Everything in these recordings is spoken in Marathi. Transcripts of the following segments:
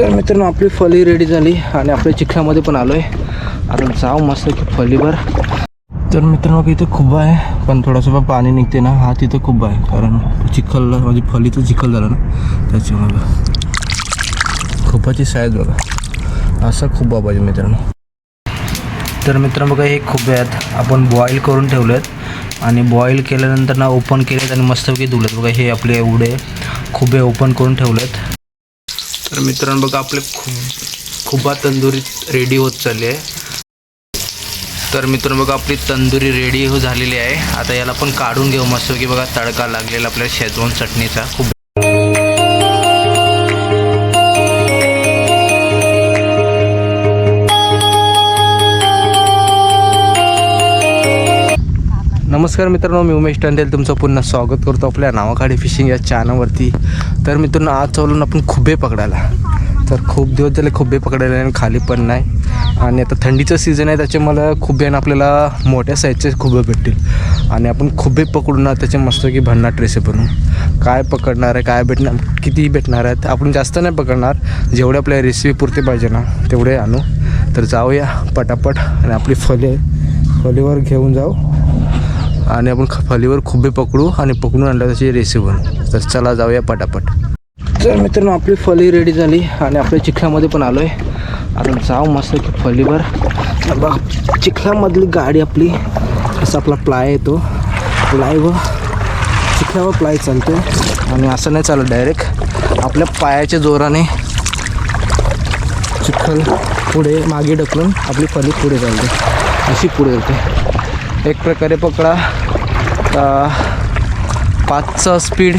तर मित्रांनो आपली फली रेडी झाली आणि आपल्या चिखल्यामध्ये पण आलो आहे आता जाऊ मस्त की फलीवर तर मित्रांनो बघा इथं खूप आहे पण थोडंसं पाणी निघते ना. हा तिथं खूप आहे कारण चिखलला म्हणजे फलीचं चिखल झालं ना. त्याच्यामुळे. बघा खूपाची साईज बघा. असा खूप पाहिजे मित्रांनो. तर मित्रांनो बघा हे खुबे आहेत. आपण बॉईल करून ठेवले आहेत आणि बॉईल केल्यानंतर ना ओपन केलेत आणि मस्तपैकी धुलेत. बघा हे आपले एवढे खुबे ओपन करून ठेवलेत. तर मित्रांनो बघा आपले खूप खुबा तंदुरी रेडी होत चालली आहे. तर मित्रांनो बघा आपली तंदुरी रेडी हो झालेली आहे. आता याला पण काढून घेऊ मस्तपैकी बघा तडका लागलेला आपल्या शेजवान चटणीचा. खूप नमस्कार मित्रांनो मी उमेश टंडेल. तुमचं पुन्हा स्वागत करतो आपल्या नावाखाडी फिशिंग या चॅनलवरती तर मित्रांनो आज चालून आपण खुबे पकडायला. तर खूप दिवस झाले खुबे पकडायला आणि खाली पण नाही. आणि आता थंडीचं सीझन आहे त्याच्यामुळे खुबेनं आपल्याला मोठ्या साईजचे खुबे भेटतील. आणि आपण खुबे पकडून ना त्याचे मस्त की भन्नाट रेसे बनवू. काय पकडणार आहे काय भेटणार किती भेटणार आहेत आपण जास्त नाही पकडणार. जेवढे आपल्या रेसिपी पुरते पाहिजे ना तेवढे आणू. तर जाऊया पटापट. आणि आपली फले फलीवर घेऊन जाऊ. आणि आपण ख- फलीवर खुबे पकडू आणि पकडून आणलं त्याची रेसिपी बनवू तर चला जाऊया पटापट. तर मित्रांनो आपली फली रेडी झाली आणि आपल्या चिखल्यामध्ये पण आलो आहे आता जाऊ मस्त की फलीवर. बघ चिखल्यामधली गाडी आपली असा आपला प्लाय येतो. प्लाय व चिखल्यावर प्लाय चालतो आणि असं नाही चालत डायरेक्ट आपल्या पायाच्या जोराने चिखल पुढे मागे ढकलून आपली फली पुढे चालते. अशी पुढे येते एक प्रकारे पकडा. पाचचा स्पीड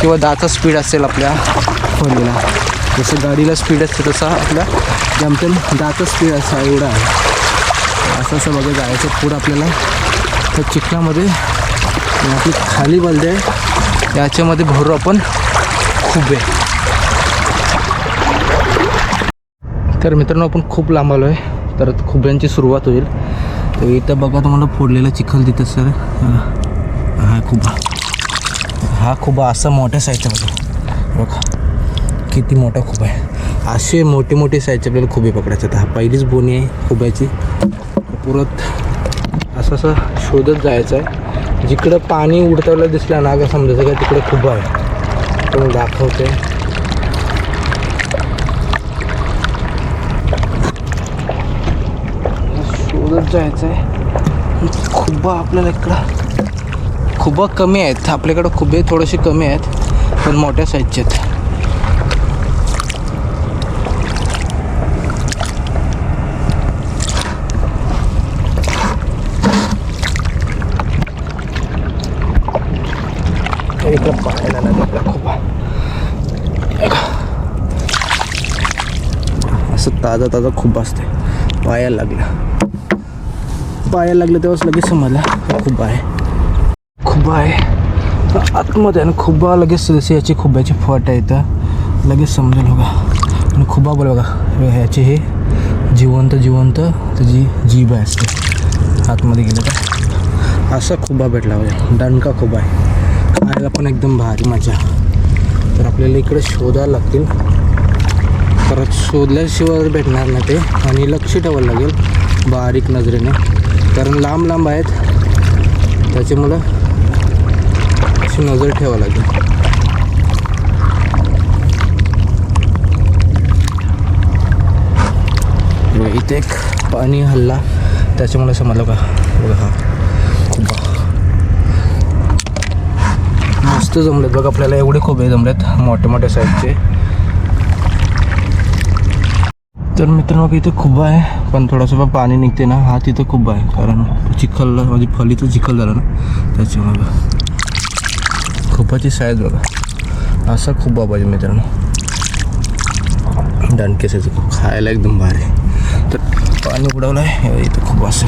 किंवा दहाचा स्पीड असेल आपल्या फलीला जसं गाडीला स्पीड असते तसा आपल्या जमतेम दहाचा स्पीड असा एवढा आहे. असं असं बघा जायचं पुढं आपल्याला त्या चिखलामध्ये आणि आपली खाली बलदे आहे याच्यामध्ये भरू आपण आहे. तर मित्रांनो आपण खूप लांब आलो आहे तर खुब्यांची सुरुवात होईल. तर इथं बघा तुम्हाला फोडलेला चिखल तिथं सर. हा खुबा. हा खुबा असा मोठ्या साईजचा बघा बघा किती मोठा खुबा आहे. असे मोठे मोठे साईजचे आपल्याला खुबे पकडायचे आहेत. हा पहिलीच बोनी आहे खुब्याची. पुरत असं असं शोधत जायचं आहे. जिकडं पाणी उडतावलं दिसलं ना का समजायचं का तिकडे खुबा आहे. तो दाखवते शोधत जायचं आहे खुबा आपल्याला इकडं. खुबा कमी आहेत. आपल्याकडं खुबे थोडेसे कमी आहेत. पण मोठ्या साईजचे आहेत. पाहायला लागला असं ताजा ताजा खूप असते पाहायला लागलं. पायाला लागलं तेव्हाच लगेच समजलं. खूप खुबा आहे खुबा आहे आतमध्ये आणि खुबा लगेच जशी याची खुब्याची फट आहे तर लगेच समजेल बघा. आणि खुबा बोल बघा. ह्याचे हे जिवंत जिवंत त्याची जीभ आहे असते आतमध्ये गेलं का असा खुबा भेटला म्हणजे दणका खुबा आहे. खायला पण एकदम भारी मजा. तर आपल्याला इकडे शोधायला लागतील. परत शोधल्याशिवाय भेटणार नाही ते. आणि लक्ष ठेवायला लागेल. बारीक नजरेने. कारण लांब लांब आहेत. त्याच्यामुळं अशी नजर ठेवावं लागेल. इथे एक पाणी हल्ला. त्याच्यामुळे समजलं का बघा हा. खूप मस्त जमलेत. बघा आपल्याला एवढे खोबे जमलेत मोठे मोठ्या साईजचे तर मित्रांनो बघा इथे खूप आहे पण थोडंसं पाणी निघते ना. हा तिथं खूप आहे कारण चिखल म्हणजे फलीचं चिखल झालं ना. त्याच्यामुळे बघा. खूपाची साईज बघा. असा खूप पाहिजे मित्रांनो. दणकेसाचं खूप खायला एकदम भारी तर पाणी उडवलं आहे इथं खूप असं.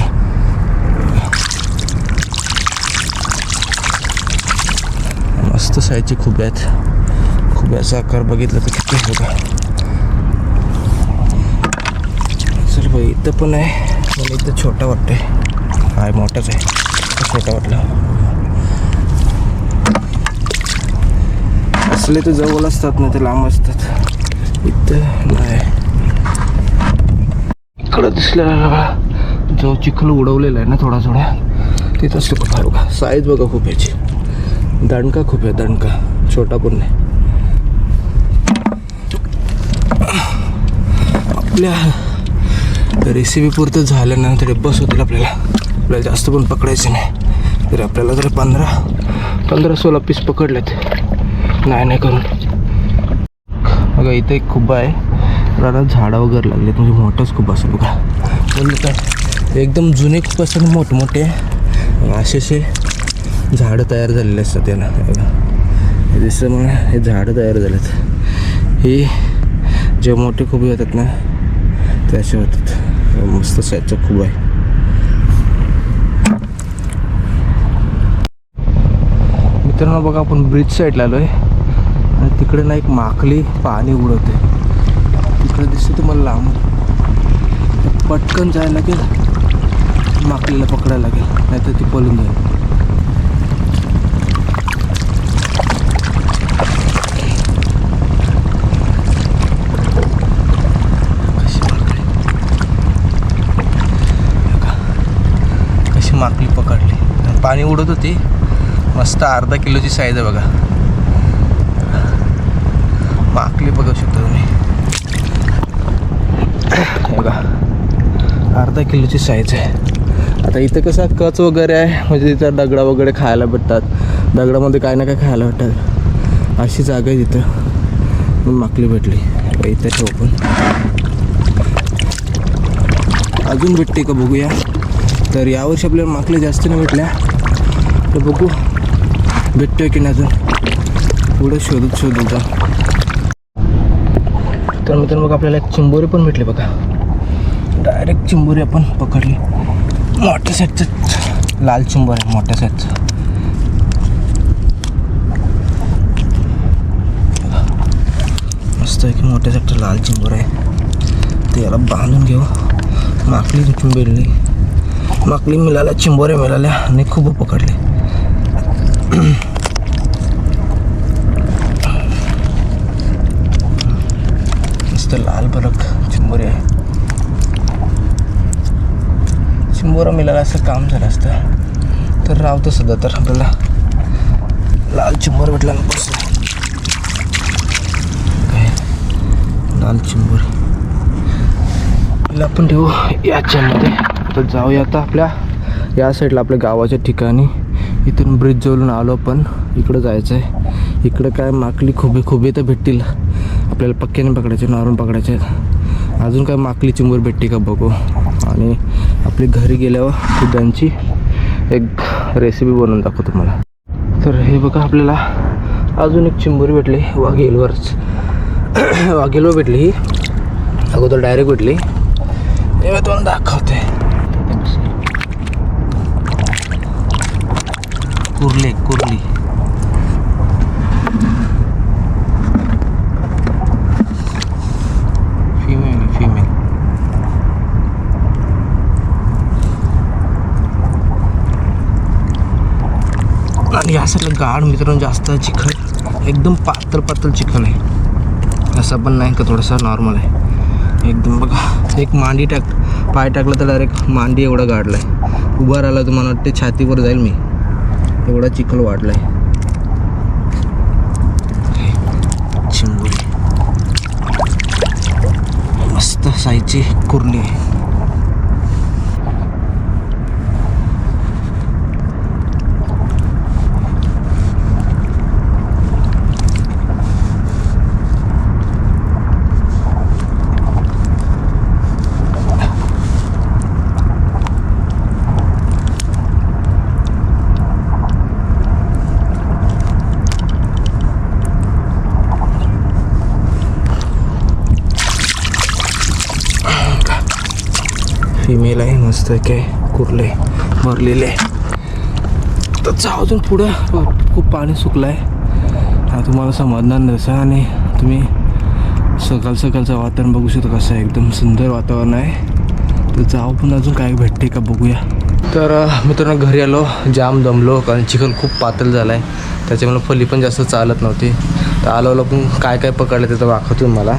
मस्त साईजचे खूप आहेत. खूप याचा आकार बघितला तर किती होता हो इथं पण आहे. मला इथं छोटा वाटतंय. आहे मोठाच आहे. छोटा वाटला. असले तर जवळ असतात ना ते लांब असतात. इथं नाही. इकडं दिसलेला जो चिखल उडवलेला आहे ना थोडा थोडा तिथं असतो बघा बघा. साईज बघा खूप याची. दणका खूप आहे दणका. छोटा पण नाही. आपल्या रेसिपी पुरतं झालं ना तरी बस होतील आपल्याला. आपल्याला जास्त पण पकडायचं नाही. तरी आपल्याला जर पंधरा पंधरा सोळा पीस पकडलेत. नाही नाही करून. बघा इथं एक खुबा आहे. तर आता झाडं वगैरे लागले म्हणजे मोठंच खूप असं बघा. म्हणजे काय एकदम जुने खूप असतात मोठमोठे असे असे झाडं तयार झालेले असतात याला बघा. दिसतं मग हे झाडं तयार झालेत. हे जे मोठे खूप होतात ना ते असे होतात. मस्त साईजचा खूप आहे. मित्रांनो बघा आपण ब्रिज साईडला आलो आहे आणि तिकडे ना एक माकली पाणी उडवते. तिकडे दिसते तुम्हाला लांब. पटकन जायला लागेल. माकलीला पकडायला लागेल. नाहीतर ती पळून जाईल कशी माकली बघा. कशी माकली पकडली पाणी उडत होती. मस्त अर्धा किलोची साईज आहे बघा. माकली बघू शकता तुम्ही. बघा. अर्धा किलोची साईज आहे. आता इथं कसं कच वगैरे आहे म्हणजे तिथं दगडा वगैरे खायला भेटतात. दगडामध्ये काय ना काय खायला भेटतात. अशी जागा आहे तिथं. मग माकली भेटली. इथं ठेवून अजून भेटते का बघूया. तर यावर्षी आपल्याला माकली जास्त नाही भेटल्या. तर बघू. भेटतोय की नाही अजून? पुढे शोधत शोधत जा. तर मित्र मग आपल्याला एक चिंबोरी पण भेटली बघा. डायरेक्ट चिंबोरी आपण पकडली. मोठ्या साईजचं लाल चिंबोर आहे मोठ्या साईजचं मस्त आहे की मोठ्या साईजचं लाल चिंबोर आहे. ते याला बांधून घेऊ. माकली तिथून माकली मिळाल्या चिंबोऱ्या मिळाल्या आणि खूप पकडले. मस्त लाल बलक चिंबोरी. आहे चिंबोरा मिळाला असं काम झालं असतं. तर रावतं सध्या तर आपल्याला. लाल चिंबोर भेटला नको काय? लाल चिंबोर. पहिला आपण ठेवू याच्यामध्ये तर जाऊया आता आपल्या या साईडला आपल्या गावाच्या ठिकाणी. इथून ब्रिज जवळून आलो पण इकडं जायचं आहे इकडं काय माकली खुबे खुबे तर भेटतील. आपल्याला पक्क्याने पकडायचे नॉर्मल पकडायचे. अजून काय माकली चिंबूर भेटते का बघू. आणि आपली घरी गेल्यावर खुद्यांची एक रेसिपी बनवून दाखवतो तुम्हाला. तर हे बघा आपल्याला अजून एक चिंबूर भेटली वाघेलवरच. वाघेलवर भेटली ही. अगोदर डायरेक्ट भेटली. हे मी तुम्हाला दाखवते. कुर्ले कुर्ली. आणि या साईडला गाड मित्रांनो जास्त चिखल एकदम पातळ पातळ चिखल आहे. असं पण नाही का थोडासा नॉर्मल आहे. एकदम बघा एक मांडी टाक पाय टाकलं तर डायरेक्ट मांडी एवढा गाडला आहे. उभा राहिला तर मला वाटते छातीवर जाईल मी. एवढा चिखल वाढला आहे मस्त साईजची कुर्ली आहे. दिसतंय काय? कुर्ले भरलेले तर जाऊ अजून पुढं खूप पाणी सुकलं आहे हा तुम्हाला समजणार नसं आणि तुम्ही सकाळ सकाळचं वातावरण बघू शकता कसं आहे. एकदम सुंदर वातावरण आहे. तर जाऊ पण अजून काय भेटते का बघूया. तर मित्रांनो घरी आलो. जाम दमलो. कारण चिखल खूप पातळ झाला आहे त्याच्यामुळे फली पण जास्त चालत नव्हती. तर आलो आलो पण काय काय पकडलं ते तर दाखवतो मला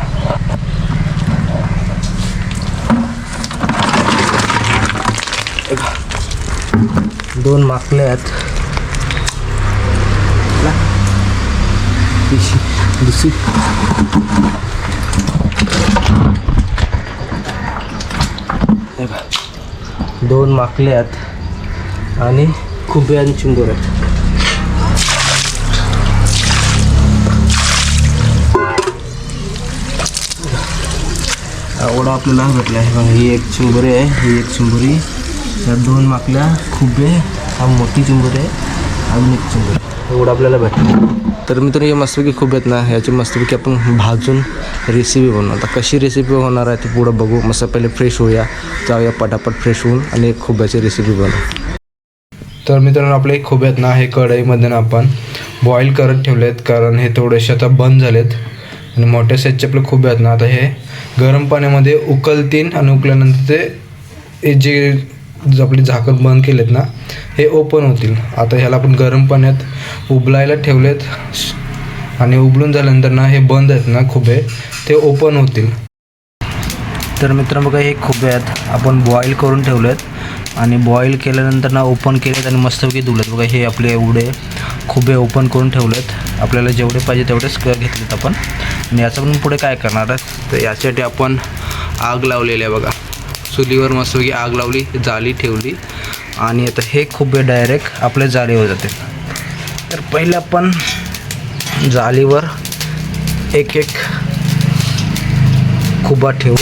दोन माकले आहेत. दुसरी- दोन माकले आहेत आणि खुबे आणि चिंबोर आहेत. ओढा आपल्याला भेटला आहे. बघा ही एक चिंबोरी आहे. ही एक चिंबोरी. या दोन माकल्या खुबे हा मोठी चिंबोरी आहे अजून एक चिंबोरी एवढं आपल्याला भेटलं तर मित्रांनो हे मस्तपैकी खूप आहेत ना ह्याची मस्तपैकी आपण भाजून रेसिपी बनवू. आता कशी रेसिपी होणार आहे ती पुढं बघू. मस्त पहिले फ्रेश होऊया. जाऊया पटापट फ्रेश होऊन आणि एक खुब्याची रेसिपी बनवू. तर मित्रांनो आपले खोबे आहेत ना हे कढईमध्ये ना आपण बॉईल करत ठेवले आहेत कारण हे थोडेसे आता बंद झालेत. आणि मोठ्या साईजचे आपले खोबे आहेत ना आता हे गरम पाण्यामध्ये उकलतील आणि उकल्यानंतर ते जे आपले झाकण बंद केलेत ना हे ओपन होतील. आता ह्याला आपण गरम पाण्यात उबलायला ठेवलेत. आणि उबलून झाल्यानंतर ना हे बंद आहेत ना खुबे ते ओपन होतील. तर मित्र बघा हे खुबे आहेत. आपण बॉईल करून ठेवलेत. आणि बॉईल केल्यानंतर ना ओपन केलेत आणि मस्तपैकी धुलेत. बघा हे आपले एवढे खुबे ओपन करून ठेवलेत. आपल्याला जेवढे पाहिजे तेवढेच घेतलेत आपण. आणि याचं पण पुढे काय करणार आहे तर याच्यासाठी आपण आग लावलेली आहे बघा. चुलीवर मस्तपैकी आग लावली जाळी ठेवली. आणि आता हे खुबे डायरेक्ट आपल्या जाळीवर जाते. तर पहिले आपण जाळीवर एक एक खुबा ठेवू.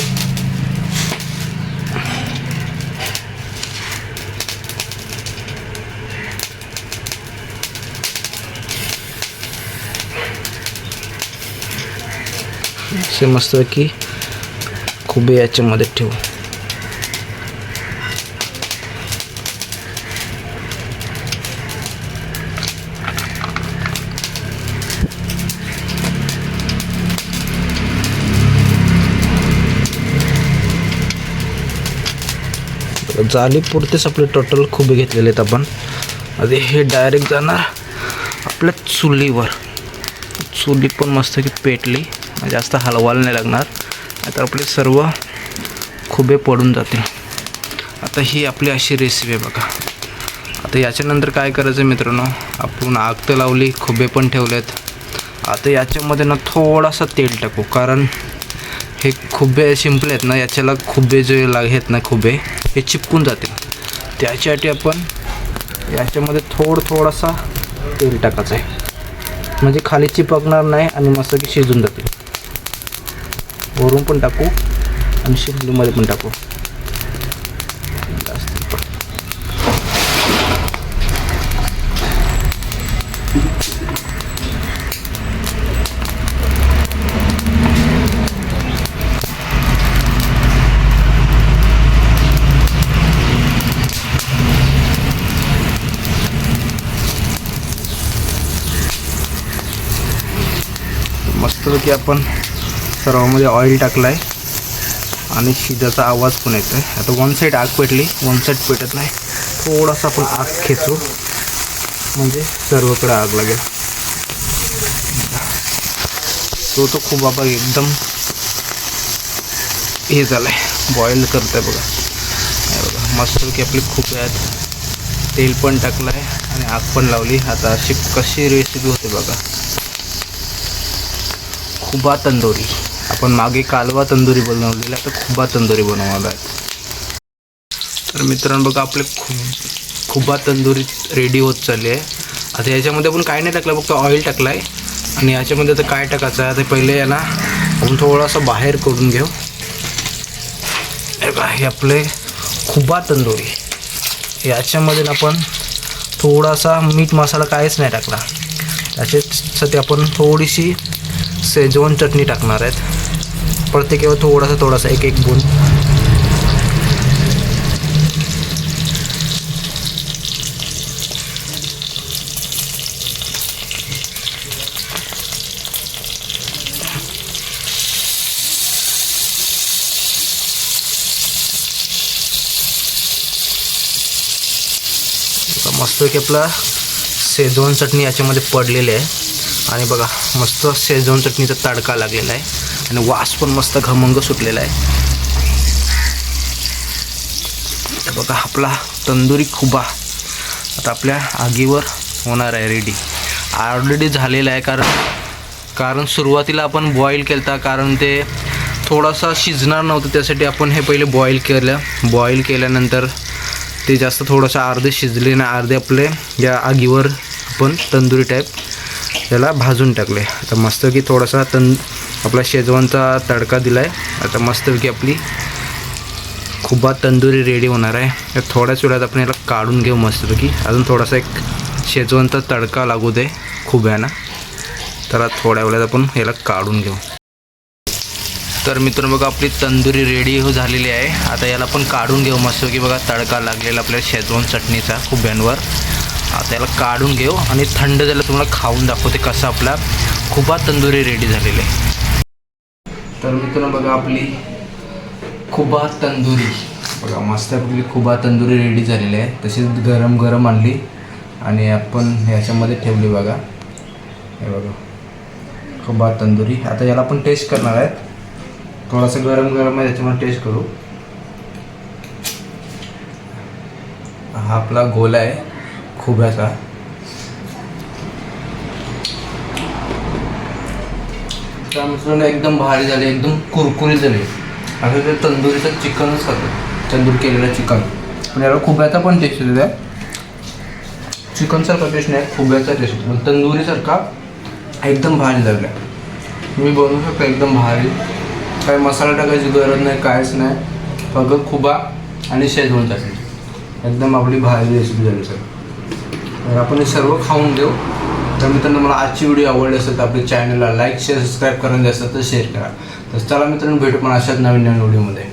असे मस्तपैकी खुबे याच्यामध्ये ठेवू. जालीपुरतेच आपले टोटल खुबे घेतलेले आहेत आपण. आता हे डायरेक्ट जाणार आपल्या चुलीवर. चुली पण मस्त की पेटली. जास्त हलवायला नाही लागणार. नाहीतर आपले सर्व खुबे पडून जातील. आता ही आपली अशी रेसिपी आहे बघा. आता याच्यानंतर काय करायचं मित्रांनो? आपण आग तर लावली खुबे पण ठेवलेत. आता याच्यामध्ये ना थोडासा तेल टाकू. कारण हे खुबे शिंपले आहेत ना याच्याला खुबे जे लाग आहेत ना खुबे हे चिपकून जातील. त्याच्यासाठी आपण याच्यामध्ये थोड थोडासा तेल टाकायचं आहे. म्हणजे खाली चिपकणार नाही आणि मस्त की शिजून जातील. वरून पण टाकू आणि शिजलीमध्ये पण टाकू जास्त पण. मस्तपैकी आपण सर्वामध्ये ऑइल टाकलाय आहे आणि शिजाचा आवाज पण येतो आहे आता वन साईड आग पेटली वन साईड पेटत नाही. थोडासा आपण आग खेचू. म्हणजे सर्वकडे आग लागेल. तो तो खूप बाबा एकदम हे झालं आहे बॉईल करत आहे बघा. हे बघा मस्तपैकी आपली खूप आहेत तेल पण टाकलं आहे आणि आग पण लावली. आता अशी कशी रेसिपी होते बघा. खुबा तंदुरी. आपण मागे कालवा तंदुरी बनवलेला तर खुबा तंदुरी बनवणार आहे. तर मित्रांनो बघा आपले खूप खुबा तंदुरी रेडी होत चालली आहे. आता याच्यामध्ये आपण काय नाही टाकलं फक्त ऑइल टाकलं आहे आणि याच्यामध्ये आता काय टाकायचं आहे ते पहिले याला आपण थोडासा बाहेर करून घेऊ. हे आपले खुबा तंदुरी. याच्यामध्ये ना आपण थोडासा मीठ मसाला काहीच नाही टाकला. त्याच्यासाठी आपण थोडीशी सेजवान चटणी टाकणार आहेत. प्रत्येकावर थोडासा थोडासा एक एक गुण मस्तपैकी आपला सेजवान चटणी याच्यामध्ये पडलेली आहे. आणि बघा मस्त शेजवान चटणीचा तडका लागलेला आहे. आणि वास पण मस्त घमंग सुटलेला आहे. तर बघा आपला तंदुरी खुबा आता आपल्या आगीवर होणार आहे रेडी ऑलरेडी झालेला आहे कारण कारण सुरुवातीला आपण बॉईल केलं कारण ते थोडासा शिजणार नव्हतं त्यासाठी आपण हे पहिले बॉईल केलं. बॉईल केल्यानंतर ते जास्त थोडंसं अर्धे शिजले ना अर्धे आपले या आगीवर आपण तंदुरी टाईप त्याला भाजून टाकले. आता मस्तपैकी थोडासा तन आपला शेजवानचा तडका दिला आहे आता मस्तपैकी आपली खुबा तंदुरी रेडी होणार आहे. तर थोड्याच वेळात आपण याला काढून घेऊ मस्तपैकी अजून थोडासा एक शेजवानचा तडका लागू दे खूप ब्यांना तर थोड्या वेळात आपण याला काढून घेऊ. तर मित्रांनो बघा आपली तंदुरी रेडी हो झालेली आहे. आता याला आपण काढून घेऊ मस्तपैकी बघा तडका लागलेला आपल्या शेजवान चटणीचा खूप खुब्यांवर. आता याला काढून घेऊ आणि थंड झालं तुम्हाला खाऊन दाखवते कसं आपला खुबा तंदुरी रेडी झालेली आहे. तर मित्रांनो बघा आपली खुबा तंदुरी. बघा मस्त आपली खुबा तंदुरी रेडी झालेली आहे. तशीच गरम गरम आणली आणि आपण ह्याच्यामध्ये ठेवली बघा. हे बघा. खुबा तंदुरी. आता याला आपण टेस्ट करणार आहे थोडासा गरम गरम आहे त्याच्यामध्ये टेस्ट करू. हा आपला गोला आहे. खोब्याचा त्या मिश्रण एकदम भारी झाले एकदम कुरकुरीत झाले. असं ते तंदुरीचं चिकनच खातं तंदूर केलेलं चिकन. पण याला खुब्याचा पण टेस्ट येतो त्या चिकनसारखा टेस्ट नाही खुब्याचा टेस्ट येतो. पण तंदुरीसारखा एकदम भारी झाला तुम्ही बनवू शकतो एकदम भारी. काही मसाला टाकायची गरज नाही कायच नाही. फक्त खुबा आणि शेजवण टाकायची एकदम आपली भारी रेसिपी झाली सर तर आपण हे सर्व खाऊन देऊ तर मित्रांनो मला आजची व्हिडिओ आवडली असेल तर आपल्या चॅनलला लाईक शेअर सबस्क्राईब करून द्यायचं तर शेअर करा. तर चला मित्रांनो भेटू पण अशाच नवीन नवीन व्हिडिओमध्ये.